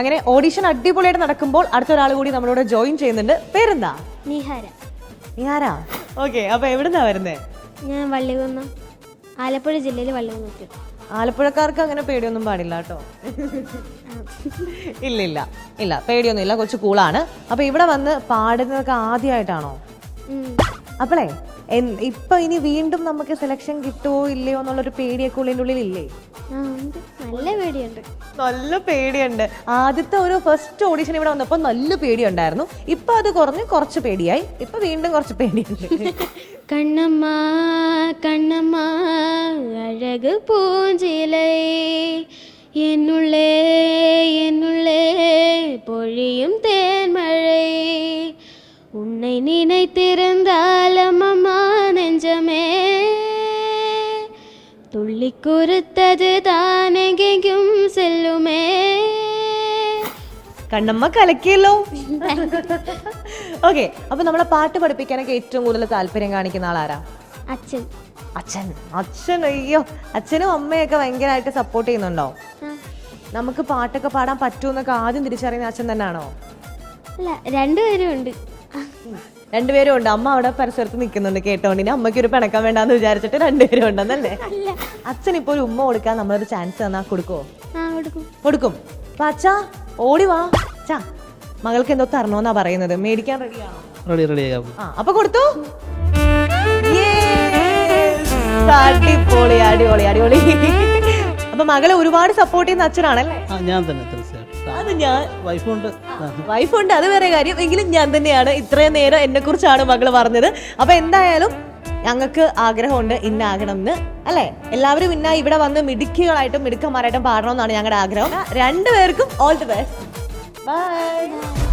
അങ്ങനെ ഓഡിഷൻ അടിപൊളിയായിട്ട് നടക്കുമ്പോൾ അടുത്ത ഒരാൾ കൂടി നമ്മളോട് ജോയിൻ ചെയ്യുന്നുണ്ട്. പേരെന്താ? നിഹാര. നിഹാര? ഓക്കെ അപ്പൊ എവിടുന്നാ വരുന്നേ? ഞാൻ വള്ളികുന്നം ആലപ്പുഴ ജില്ലയിൽ വള്ളികുന്നത്തിൽ ആലപ്പുഴക്കാർക്ക് അങ്ങനെ പേടിയൊന്നും പാടില്ല കേട്ടോ. ഇല്ല ഇല്ല ഇല്ല പേടിയൊന്നും ഇല്ല കൊച്ചു കൂളാണ് അപ്പൊ ഇവിടെ വന്ന് പാടുന്നതൊക്കെ ആദ്യമായിട്ടാണോ. അപ്പളേ ഇപ്പൊ ഇനി വീണ്ടും നമുക്ക് സെലക്ഷൻ കിട്ടുമോ ഇല്ലയോ എന്നുള്ളൊരു പേടിയൊക്കെ ഉള്ളിന്റെ ഉള്ളിൽ ഇല്ലേ നല്ല പേടിയുണ്ട്. നല്ല പേടിയുണ്ട്. ആദ്യത്തെ ഒരു ഫസ്റ്റ് ഓഡിഷൻ ഇവിടെ വന്നപ്പോൾ നല്ല പേടിയുണ്ടായിരുന്നു. ഇപ്പൊ അത് കുറഞ്ഞ് കുറച്ച് പേടിയായി. ഇപ്പൊ വീണ്ടും കുറച്ച് പേടിയുണ്ട്. കണ്ണമ്മ കണ്ണമ്മ അഴക് പൂഞ്ചിലേ. എന്നുള്ളേ എന്നുള്ളേ പൊഴിയും തേൻമഴേ ഉന്നെ നിനൈത്തിര ചൊല്ലിക്കൊരുത്തത് താനകും സെല്ലുമേ കണ്ണമ്മ കലക്കിയല്ലോ. ഓക്കെ അപ്പൊ നമ്മളെ പാട്ട് പഠിപ്പിക്കാനൊക്കെ ഏറ്റവും കൂടുതൽ താല്പര്യം കാണിക്കുന്ന ആളാരാ അച്ഛൻ. അച്ഛൻ. അച്ഛൻ അയ്യോ. അച്ഛനും അമ്മയൊക്കെ ഭയങ്കരമായിട്ട് സപ്പോർട്ട് ചെയ്യുന്നുണ്ടോ? നമുക്ക് പാട്ടൊക്കെ പാടാൻ പറ്റുമെന്നൊക്കെ ആദ്യം തിരിച്ചറിയുന്ന അച്ഛൻ തന്നെയാണോ അല്ല രണ്ടുപേരും ഉണ്ട്. രണ്ടുപേരും ഉണ്ട്. അമ്മ അവിടെ പരിസരത്ത് നിൽക്കുന്നുണ്ട് കേട്ടോണ്ടിന് അമ്മയ്ക്ക് ഒരു പിണക്കം വേണ്ടാന്ന് വിചാരിച്ചിട്ട് രണ്ടുപേരും ഉണ്ടെന്നല്ലേ? അച്ഛൻ ഇപ്പൊ ഒരു ഉമ്മ കൊടുക്കാൻ നമ്മളൊരു ചാൻസ് തന്നാ കൊടുക്കോ ആ കൊടുക്കും. കൊടുക്കും. അപ്പൊ അച്ഛാ ഓടി വാ. അച്ഛാ മകൾക്ക് എന്തോ തരണോന്നാ പറയുന്നത്. മേടിക്കാൻ റെഡിയാണോ റെഡി ആ അപ്പൊ കൊടുത്തു? Yes! അടിപൊളി അടിപൊളി അടിപൊളി. അപ്പൊ മകളെ ഒരുപാട് സപ്പോർട്ട് ചെയ്യുന്ന അച്ഛനാണല്ലേ? ഞാൻ തന്നെ തീർച്ചയായിട്ടും. അത് ഞാൻ വൈഫുണ്ട്. വൈഫുണ്ട് അത് വേറെ കാര്യം. എങ്കിലും ഞാൻ തന്നെയാണ് ഇത്രയും നേരം എന്നെ കുറിച്ചാണ് മകൾ പറഞ്ഞത്. അപ്പൊ എന്തായാലും ഞങ്ങൾക്ക് ആഗ്രഹമുണ്ട് ഇന്നാകണം എന്ന്. അല്ലെ? എല്ലാവരും ഇന്ന ഇവിടെ വന്ന് മിടുക്കികളായിട്ടും മിടുക്കന്മാരായിട്ടും പാടണമെന്നാണ് ഞങ്ങളുടെ ആഗ്രഹം. രണ്ടുപേർക്കും ഓൾ ദി ബെസ്റ്റ് ബൈ